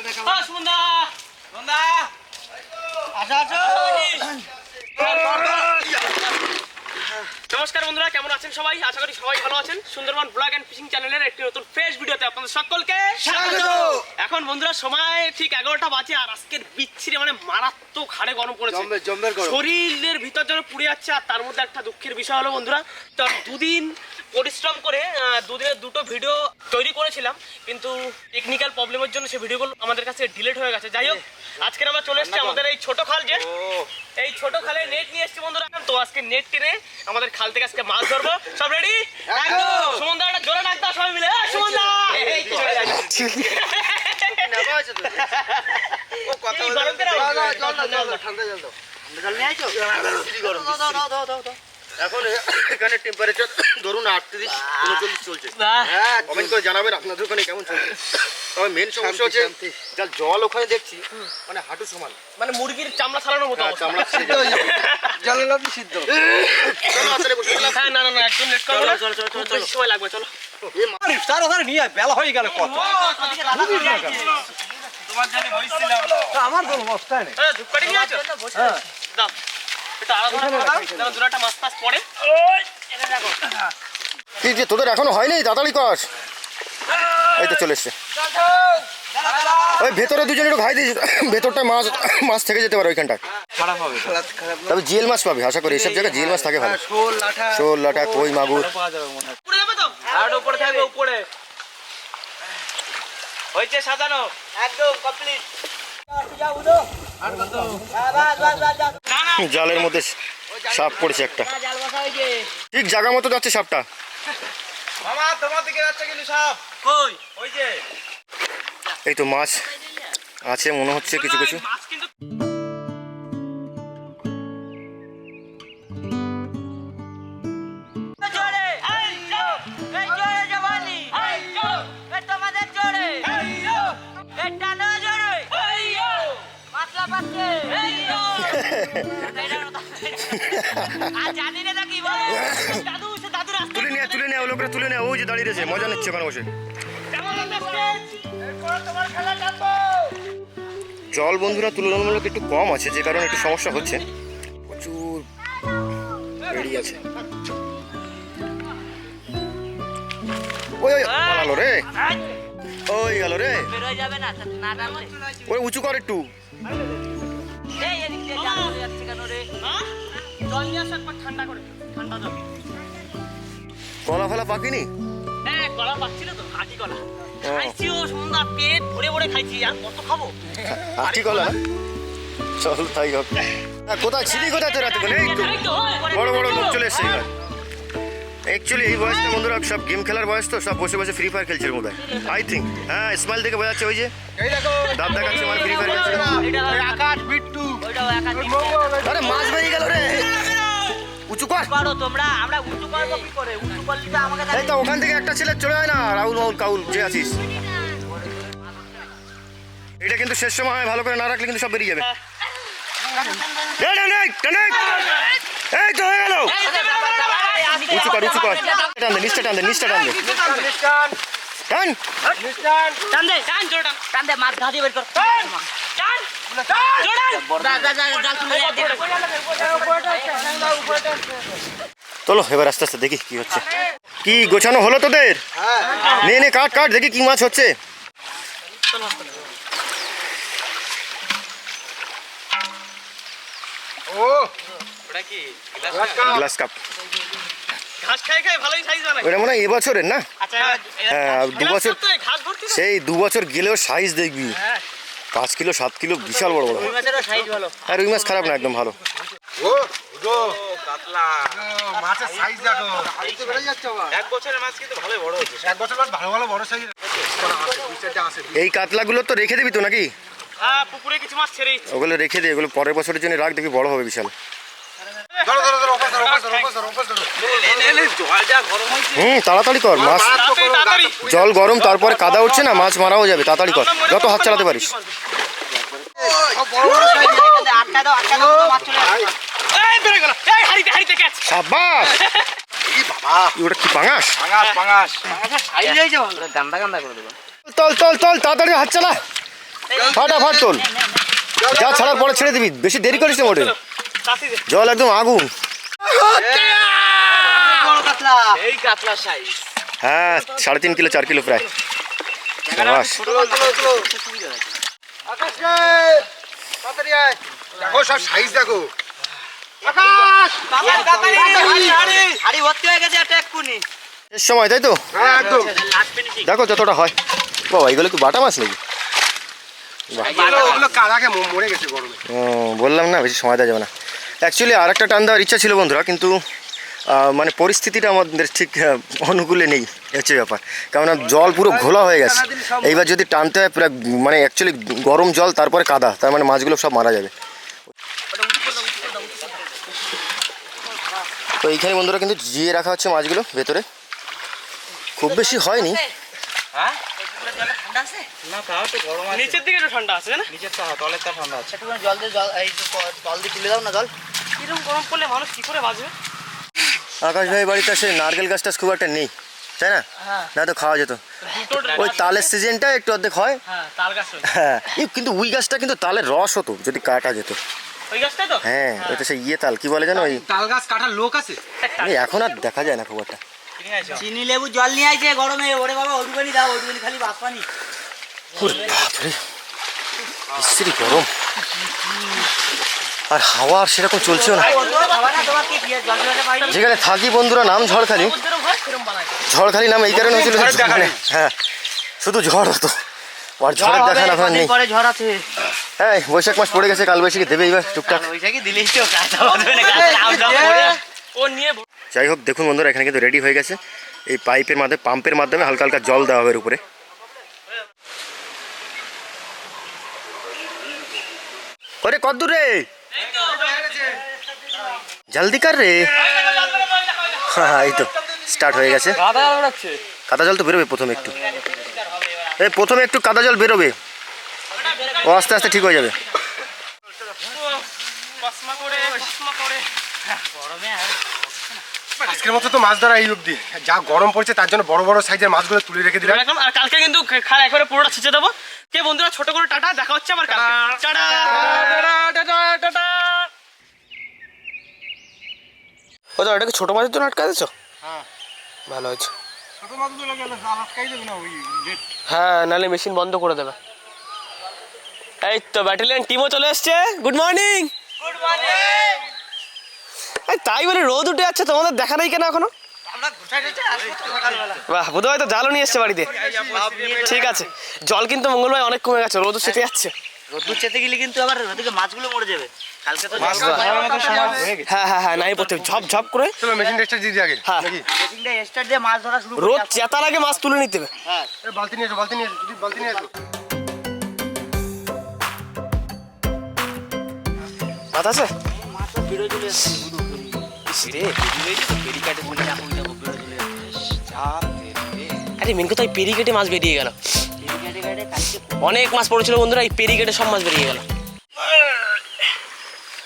ও, সুমনদা! আসো, আসো। নমস্কার বন্ধুরা কেমন আছেন সবাই? আশা করি সবাই ভালো আছেন। সুন্দরবন ব্লগ এন্ড ফিশিং চ্যানেলের একটি নতুন ফ্রেশ ভিডিওতে আপনাদের সকলকে স্বাগত। এখন বন্ধুরা সময় ঠিক এগারোটা বাজে আর আজকের বিচ্ছিরে মানে মারাত্মক হাড়ে গরম পড়েছে। শরীরের ভিতর যেন পুড়ে যাচ্ছে আর তার মধ্যে একটা দুঃখের বিষয় হলো বন্ধুরা তো দুদিন পরিশ্রম করে দুদিনের দুটো ভিডিও তৈরি করেছিলাম কিন্তু টেকনিক্যাল প্রবলেমের জন্য সেই ভিডিওগুলো আমাদের কাছে ডিলিট হয়ে গেছে। যাই হোক আজকে আমরা চলে এসেছি আমাদের এই ছোট খাল যে। এই ছোট খালে নেট নিয়ে এসেছি বন্ধুরা। তো আজকে নেট টেনে আমাদের খাল থেকে আজকে মাছ ধরবো। সব রেডি সুমন দা একটা জোরে ডাক দাও সবাই মিলে। এই, সুমন দা এই তো চলে যাচ্ছে। এই গরমকে না- এখন এখানে টেম্পারেচার ধরুন আটত্রিশ উনচল্লিশ চলছে। হ্যাঁ কমেন্ট করে জানাবেন আপনাদের ওখানে কেমন চলছে। তবে মেন সমস্যা হচ্ছে যা জল ওখানে দেখছি মানে হাঁটু সমান। মানে মুরগির চামড়া ছাড়ানোর মতো হ্যাঁ, চামড়া সিদ্ধ হয়ে যাবে। চলো আসলে বসে গেলাম। হ্যাঁ না না না একদম লেট করব না। খুব বেশি সময় লাগবে চলো। এ ওখানে নিয়ে বেলা হয়ে গেল কত আমার কোনো অবস্থায় নেই ধূপকাঠি নিয়ে আছো হ্যাঁ। দাও। কি যে তোদের এখনও হয়নি? তাড়াতাড়ি কর। এই তো চলে এসছে। ওই ভেতরে দুজন একটু ঘাই দিস ভেতরটা মাছ মাছ থেকে যেতে পারে ওইখানটায়। খারাপ হবে তবে জিএল মাছ পাবি আশা করি। এইসব জায়গায় জিএল মাছ থাকে ভালো। শোল লাটা কই মাগুর। হয়। হয়েছে সাজানো। একদম কমপ্লিট জালের মধ্যে সাপ পড়েছে একটা। ঠিক জায়গা মতো যাচ্ছে সাপটা। মামা তোমার দিকে যাচ্ছে কিন্তু সব কই? ওই যে। এই তো মাছ আছে মনে হচ্ছে কিছু কিছু। তুলে নিয়ে তুলে নিয়ে লোকরা তুলে নিয়ে ওই যে দাঁড়িয়ে রয়েছে মজা নিচ্ছে ওখানে বসে জল বন্ধুরা তুলনামূলক একটু কম আছে যে কারণে একটু সমস্যা হচ্ছে। প্রচুর বেরিয়ে আছে। ওই ওই পালালো রে। ওই গেল রে। ওই উঁচু কর একটু। জল নিয়ে আসো একবার ঠান্ডা করে ঠান্ডা জল কলা ফলা পাকিনি? হ্যাঁ কলা পাচ্ছিল তো আটি কলা। খাইছি ও সুন্দর পেট ভরে ভরে খাইছি আর কত খাব? আটি কলা? চল তাই হোক। হ্যাঁ, কোথায়? ছিলি কোথায় তোরা বড় বড় লোক চলে এসছে এবার। অ্যাকচুয়ালি এই বয়সটা বন্ধুরা সব গেম খেলার বয়স তো সব বসে বসে ফ্রি ফায়ার খেলছে বোধ আই থিঙ্ক হ্যাঁ স্মাইল দেখে বোঝাচ্ছে ওই যে। দেখো। দেখাচ্ছে মানে ফ্রি ফায়ার খেলছে। আকাশ বিট্টু। আরে মাছ বেরিয়ে গেল রে। উঁচু কর। করো তোমরা আমরা উঁচু করব কি করে? উঁচু করলে তো আমাকে এই তো ওখান থেকে একটা ছেলে চলে যায় না রাহুল মাহুল কাউল যে আছিস। এটা কিন্তু শেষ সময় ভালো করে না রাখলে কিন্তু সব বেরিয়ে যাবে। এই, তো হয়ে গেল। উঁচু কর উঁচু কর। টান দে নিচটা টান দে নিচটা টান দে। টান। টান। দে টান জোরে টান। টান দে মাছ ঘাটি বের কর। চলো এবার আস্তে আস্তে দেখি কি হচ্ছে। কি গোছানো হলো তোদের? নে নে কাট কাট দেখি কি মাছ হচ্ছে। Glass cup. ওটা মনে হয় এবছরের না? আচ্ছা হ্যাঁ, দু বছর-? সেই দু বছর গেলেও সাইজ দেখবি। হ্যাঁ। পাঁচ কিলো সাত কিলো বিশাল বড় বড় হয়। আর রুই মাছ খারাপ না একদম ভালো এই কাতলাগুলো তো রেখে দিবি তো নাকি হ্যাঁ। ওগুলো রেখে দিই এগুলো পরের বছরের জন্য রাখ দেখি বড় হবে বিশাল হুম তাড়াতাড়ি কর মাছ। জল গরম তারপরে কাদা উঠছে না মাছ মারাও যাবে তাড়াতাড়ি কর। যত হাত চালাতে পারিস। সাবাস ওটা কি পাঙাস তল তল তল তাড়াতাড়ি হাত চালা। ফাটাফাট তোল। যা ছাড়ার পরে ছেড়ে দিবি। বেশি দেরি করিস না মোটে। জল একদম আগুন। বড় কাতলা এই কাতলা সাইজ হ্যাঁ সাড়ে তিন কিলো চার কিলো প্রায়। দেখো সব সাইজ সময় তাই তো? হ্যাঁ দেখো যতটা হয়। বাবা এগুলো কি বাটা মাছ নাকি? বললাম না বেশি সময় দেওয়া যাবে না। অ্যাকচুয়ালি আর একটা টান দেওয়ার ইচ্ছা ছিল বন্ধুরা, কিন্তু মানে পরিস্থিতিটা আমাদের ঠিক অনুকূলে নেই, হচ্ছে ব্যাপার। কেননা জল পুরো ঘোলা হয়ে গেছে। এইবার যদি টানতে হয়, পুরো মানে অ্যাকচুয়ালি গরম জল, তারপরে কাদা, তার মানে মাছগুলো সব মারা যাবে। তো এইখানে বন্ধুরা কিন্তু জিয়ে রাখা হচ্ছে মাছগুলো ভেতরে। খুব বেশি হয়নি। ঠান্ডা আছে। নিচের দিকে একটু ঠান্ডা আছে না? একটুখানি জল দিয়ে জল এই জল দিয়ে তুলে দাও না জল? কীরকম গরম পড়লে মানুষ কি করে বাঁচবে? আকাশ ভাই বাড়িতে সে নারকেল গাছটা খুব একটা নেই তাই না? হ্যাঁ। না তো খাওয়া যেত। ওই তালের সিজনটা একটু অর্ধেক হয়। হ্যাঁ তাল গাছ ওই। হ্যাঁ কিন্তু উই গাছটা কিন্তু তালের রস হতো যদি কাটা যেত। ওই তো? হ্যাঁ ওইটা সেই ইয়ে তাল কি বলে জানো ওই? তাল গাছ কাটার লোক আছে। এখন আর দেখা যায় না খুব একটা। চিনি লেবু জল নিয়ে আইছে গরমে ওরে বাবা ওটুখানি দাও ওটুখানি খালি ভাত পানি। ওরে বাপরে। গরম। আর হাওয়া আর সেরকম চলছেও না। যেখানে থাকি বন্ধুরা নাম ঝড়খালি। ঝড়খালি নাম এই কারণে হয়েছিল মানে। হ্যাঁ শুধু ঝড় হতো। আর ঝড়ের দেখা না নেই। পরে ঝড় আছে। হ্যাঁ বৈশাখ মাস পড়ে গেছে কাল বৈশাখী দেবে এবার টুকটাক। যাই হোক দেখুন বন্ধুরা এখানে কিন্তু রেডি হয়ে গেছে। এই পাইপের মাধ্যমে পাম্পের মাধ্যমে হালকা হালকা জল দেওয়া হবে উপরে। ওরে কদ্দূর রে। জলদি কর রে। হ্যাঁ এই তো স্টার্ট হয়ে গেছে। কাদা জল তো বেরোবে প্রথমে একটু। এই প্রথমে একটু কাদা জল বেরোবে। ও আস্তে আস্তে ঠিক হয়ে যাবে। করে আজকের মতো তো মাছ ধরা এই অবধি। যা গরম পড়ছে তার জন্য বড় বড় সাইজের মাছগুলো তুলে রেখে দিলাম। এখন আর কালকে কিন্তু খাল একবারে পুরোটা ছিঁচে দেবো। কে বন্ধুরা ছোট করে টাটা দেখা হচ্ছে আমার কালকে। টাটা। টাটা। টাটা ও তো এটাকে ছোট মাছের জন্য আটকা দিচ্ছ হ্যাঁ। ভালো হয়েছে। ছোট মাছগুলো গেলে জাল আটকাই দেবে না ওই হ্যাঁ নাহলে মেশিন বন্ধ করে দেবে। এই তো ব্যাটালিয়ন টিমও চলে এসছে। গুড মর্নিং গুড মর্নিং তাই বলে রোদ উঠে যাচ্ছে তোমাদের দেখা নেই কেন এখনও? তো বাহ বোধ হয়তো জালও নিয়ে এসছে বাড়িতে। ঠিক আছে জল কিন্তু মঙ্গলবার অনেক কমে গেছে রোদও সেটে যাচ্ছে। রোদ্দুর চেতে গেলে কিন্তু আবার ওদিকে মাছগুলো মরে যাবে। কালকে তো হ্যাঁ হ্যাঁ হ্যাঁ নাই পড়তে। ঝপ ঝপ করে। চলো মেশিন টেস্টার দিয়ে আগে। হ্যাঁ। দিয়ে মাছ ধরা শুরু রোদ চেতার আগে মাছ তুলে নিতে হবে। হ্যাঁ। বালতি নিয়ে এসো বালতি নিয়ে এসো যদি বালতি নিয়ে এসো। মাছ আছে? মাছ তো বেরো চলে আসছে আরে মেন কথা পেরি কেটে মাছ বেরিয়ে গেল। অনেক মাছ পড়েছিল বন্ধুরা এই পেরি কেটে সব মাছ বেরিয়ে গেল।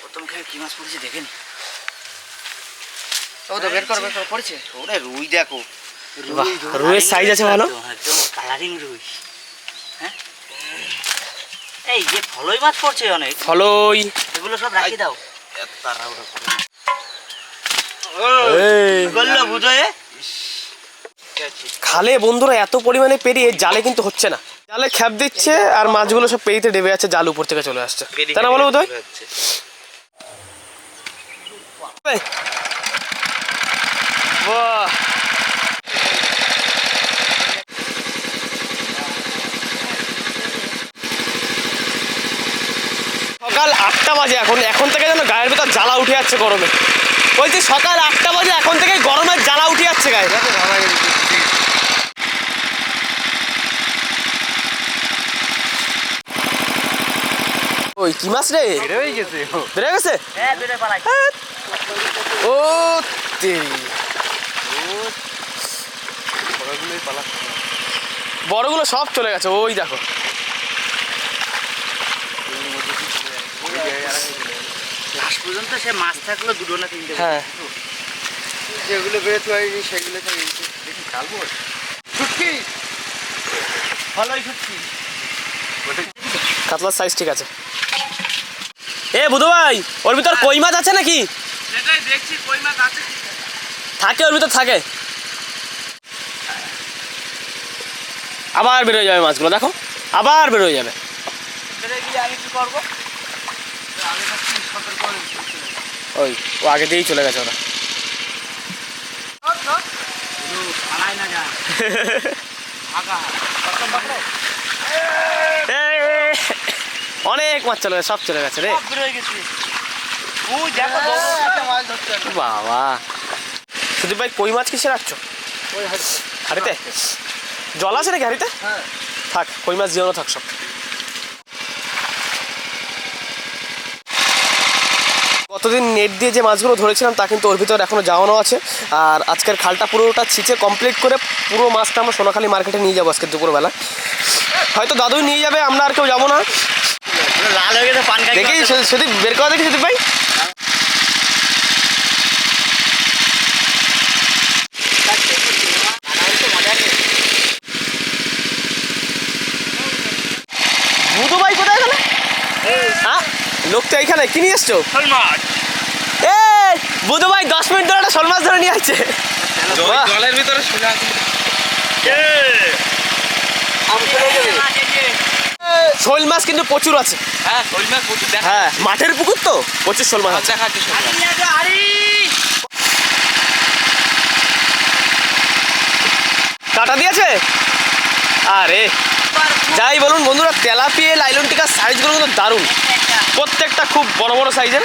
প্রথম খেয়ে কি মাছ পড়েছে দেখেন ও তো বের কর বের কর পড়েছে। ওরে রুই দেখো। রুইয়ের size আছে ভালো? কালারিং রুই। হ্যাঁ? এই যে ফলই মাছ পড়ছে অনেক। ফলই। এগুলো সব রাখি দাও। এ খালে বন্ধুরা এত পরিমাণে পেরিয়ে জালে কিন্তু হচ্ছে না। জালে খ্যাপ দিচ্ছে আর মাছগুলো সব পেরিতে ডেবে যাচ্ছে জাল উপর থেকে চলে আসছে। তাই না বলো বোধহয় বাহ। সকাল আটটা বাজে এখন এখন থেকে যেন গায়ের ভেতর জ্বালা উঠে যাচ্ছে গরমে। বলছি সকাল আটটা বাজে এখন থেকে গরমের জ্বালা উঠে যাচ্ছে গায়ে। ওই কি মাছ রে? বেরোই গেছে। বেড়ে গেছে? হ্যাঁ ও তেরি বড়গুলো সব চলে গেছে ওই দেখো। পর্যন্ত সে মাছ থাকল দুটো না তিনটে হ্যাঁ। যেগুলো বেরোতে পারিনি সেগুলো দেখি কালবো ছুটকি ফলই ছুটছি কাতলার সাইজ ঠিক আছে। এ বুধু ভাই ওর ভিতর কই মাছ আছে নাকি? সেটাই দেখছি কই মাছ আছে থাকে ওর ভিতর থাকে। আবার বেরোয় যাবে মাছগুলো দেখো। আবার বেরোয় যাবে। আমি কি করব? ওই ও আগে দিয়েই চলে গেছে ওরা। অনেক মাছ চলে গেছে সব চলে গেছে রে। বাবা। সুদীপ ভাই কই মাছ কিসে রাখছো? হাড়িতে। জল আছে নাকি হাড়িতে? হ্যাঁ। থাক কই মাছ জিওনো থাক সব। গতদিন নেট দিয়ে যে মাছগুলো ধরেছিলাম তা কিন্তু ওর ভিতর এখনও যাওয়ানো আছে। আর আজকের খালটা পুরোটা ছিঁচে কমপ্লিট করে পুরো মাছটা আমরা সোনাখালি মার্কেটে নিয়ে যাব আজকে দুপুরবেলা। হয়তো দাদুই নিয়ে যাবে আমরা আর কেউ যাব না। দেখি সেদিন বের করা দেখি সেদিন ভাই বুধু ভাই কোথায় গেলে হ্যাঁ এইখানে কি নিয়ে এসছো মাছ এ বুধু ভাই দশ মিনিট ধরে একটা শোল মাছ ধরে নিয়ে আসছে। জলের ভিতরে শুনে শোল মাছ কিন্তু প্রচুর আছে। হ্যাঁ কই মাছ প্রচুর। দেখা। হ্যাঁ মাঠের পুকুর তো? প্রচুর শোল মাছ দেখাচ্ছে শোল কাটা দিয়েছে? আরে যাই বলুন বন্ধুরা তেলাপিয়ে লাইলন টিকার সাইজগুলো কিন্তু দারুণ। প্রত্যেকটা খুব বড় বড় সাইজের।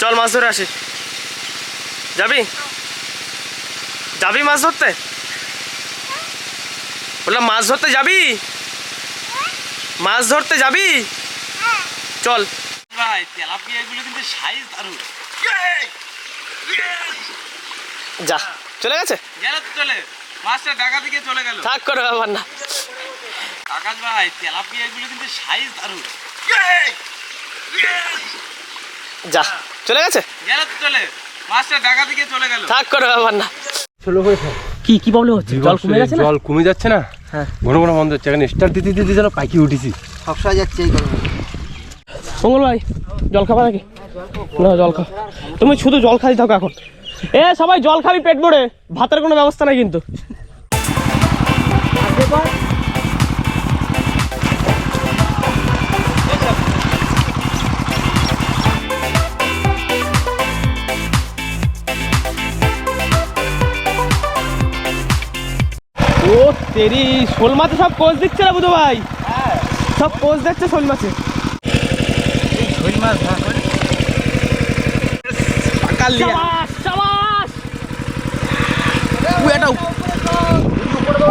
চল মাছ ধরে আসি। যাবি? যাবি মাছ ধরতে? বললাম মাছ ধরতে যাবি? মাছ ধরতে যাবি? চল। ভাই তেলাপিয়া কিন্তু সাইজ দারুণ। যা চলে গেছে? গেল তো চলে। মাছটা দেখা দিকে চলে গেল। থাক করে ব্যাপার না। আকাশ ভাই তেলাপিয়া এগুলো কিন্তু সাইজ দারুণ। যা চলে গেছে? গেল চলে। মাছটা দেখা দিকে চলে গেল। থাক করে ব্যাপার না। কি কি প্রবলেম হচ্ছে? জল কমে গেছে না? জল কমে যাচ্ছে না? হ্যাঁ। ঘন ঘন বন্ধ হচ্ছে। এখানে স্টার দিতে দিতে যেন পাখি উঠেছি। সবসময় যাচ্ছে এই গরমে। মঙ্গল ভাই জল খাবা নাকি? না জল খা। তুমি শুধু জল খাই থাকো এখন। এ সবাই জল খাবি পেট ভরে। ভাতের কোনো ব্যবস্থা নাই কিন্তু। তেরি শোল মাছে সব কোচ দিচ্ছে না বুধু ভাই। সব কোচ দিচ্ছে শোল মাছে। শোল মাছ করে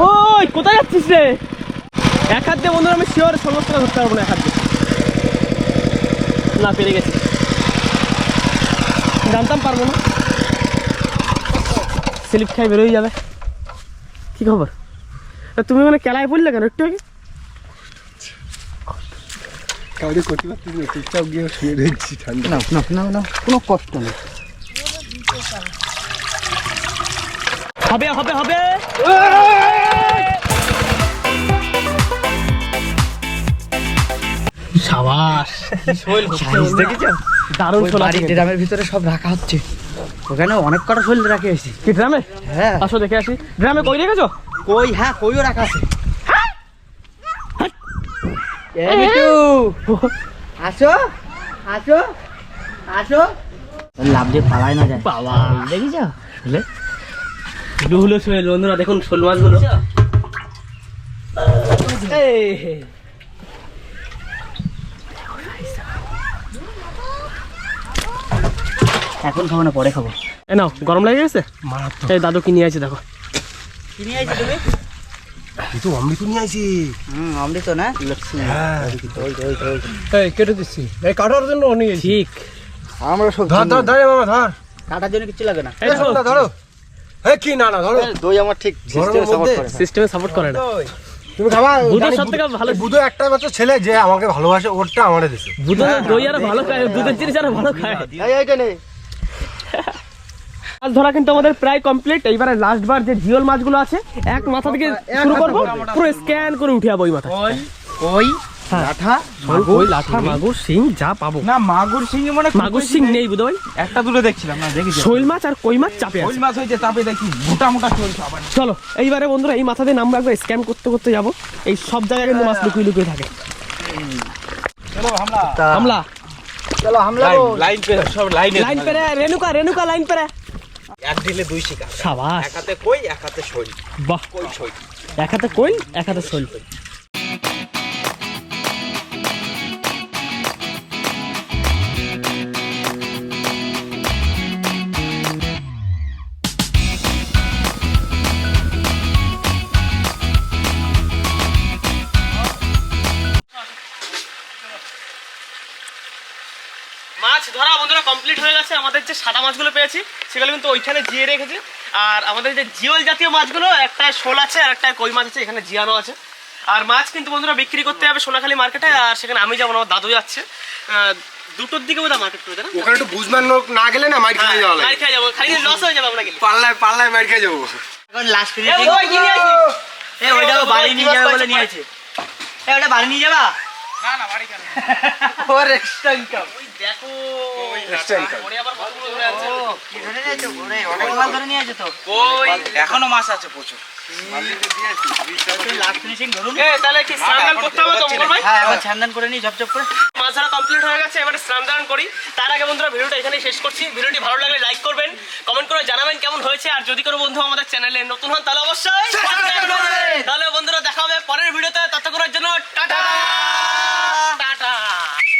ওই কোথায় যাচ্ছিস রে? এক হাত দিয়ে বন্ধুরা আমি শিওর সমস্ত ধরতে পারব না এক হাত দিয়ে। না পেরে গেছি। জানতাম পারব না। স্লিপ খাই বেরোই যাবে। কি খবর? তুমি মানে কেলায় পড়লে কেন একটু আগে? কাউকে করতে পারছিস না চুপচাপ গিয়ে শুয়ে রয়েছি ঠান্ডা। না না না না কোনো কষ্ট নেই। হবে হবে হবে। সাবাস। দেখেছ? দারুণ ড্রামের ভিতরে সব রাখা হচ্ছে। ওখানে অনেক কটা শৈল রাখে এসেছি কি ড্রামে? হ্যাঁ। আসো দেখে আসি। ড্রামে কই রেখেছো? কই? হ্যাঁ কইও রাখা আছে। মিটু আসো আসো আসো। লাভ দিয়ে পালাই না যায়। বাবা। দেখেছ? শুলে হুলো হুলো শুয়ে বন্ধুরা দেখুন শোল মাছগুলো। এখন খাব না পরে খাব। এ নাও গরম লাগে গেছে? এই দাদু কি নিয়ে আছে দেখো। কি নিয়ে আইছি তুমি? কিন্তু অমৃত নিয়ে আইছি। হুম অমৃত না? লক্ষ্মী। হ্যাঁ। এই কেটে দিচ্ছি। এই কাটার জন্য নিয়ে আইছি। ঠিক। আমরা সব ধর ধর ধরে মামা ধর। কাটার জন্য কিছু লাগে না। এই ধরো এই কি না না ধরো। দই আমার ঠিক গরমের মধ্যে সিস্টেমে সাপোর্ট করে না। তুমি খাবা বুধের জানি সব থেকে ভালো বুধো একটা মাত্র ছেলে যে আমাকে ভালোবাসে ওরটা আমারে দিছে। দুধ দই আরও ভালো খায় দুধের জিনিস আরও ভালো খায়। এই এইটা নেই মাছ ধরা কিন্তু আমাদের প্রায় কমপ্লিট এইবারে লাস্ট বার যে জিওল মাছগুলো আছে এক মাথা থেকে শুরু করব পুরো স্ক্যান করে উঠে যাব ওই মাথা কই হ্যাঁ। লাঠা ওই লাঠা মাগুর। শিং যা পাবো। না মাগুর শিঙি মানে মাগুর নেই। বুধ একটা দুটো দেখছিলাম না দেখি। শৈল মাছ আর কই মাছ চাপে ওই মাছ দেখি মোটা মোটা চলছে আবার চলো এইবারে বন্ধুরা এই মাথা দিয়ে নামবো একবার স্ক্যাম করতে করতে যাব। এই সব জায়গায় কিন্তু মাছ লুকিয়ে লুকিয়ে থাকে। চলো হামলা। হামলা। চলো হামলা লাইন পে সব লাইনে। লাইন পেরে রেনুকা রেনুকা লাইন পেরে। এক ঢিলে দুই শিকার। সাবাস। এক হাতে কই এক হাতে শৈল বাহ। কই শৈল এক হাতে কই এক হাতে শৈল ধরা বন্ধুরা কমপ্লিট হয়ে গেছে আমাদের যে সাদা মাছগুলো পেয়েছি সেগুলো কিন্তু ওইখানে জিয়ে রেখেছি। আর আমাদের যে জিওল জাতীয় মাছগুলো একটায় শোল আছে আর একটায় কই মাছ আছে এখানে জিয়ানো আছে। আর মাছ কিন্তু বন্ধুরা বিক্রি করতে যাবে সোনাখালী মার্কেটে আর সেখানে আমি যাব আমার দাদু যাচ্ছে। আহ, দুটোর দিকে বোধহয় মার্কেট করবে না? ওখানে একটু বুঝবার লোক না গেলে না মার খেয়ে যাওয়া মার খেয়ে যাব। খালি লস হয়ে যাবে আমরা গেলে। পাল্লায় পাল্লায় মার খেয়ে যাব। এখন লাস্ট ওইটাও বাড়ি নিয়ে যাবে বলে নিয়ে আছে ওটা বাড়ি নিয়ে যাবা? না না বাড়ি এখনও মাছ আছে প্রচুর। তার আগে বন্ধুরা ভিডিওটা এখানে শেষ করছি। ভিডিওটি ভালো লাগলে লাইক করবেন কমেন্ট করে জানাবেন কেমন হয়েছে। আর যদি কোনো বন্ধু আমাদের চ্যানেলে নতুন হন তাহলে অবশ্যই তাহলে বন্ধুরা দেখাবে পরের ভিডিওতে। ততক্ষণের জন্য টাটা! 当当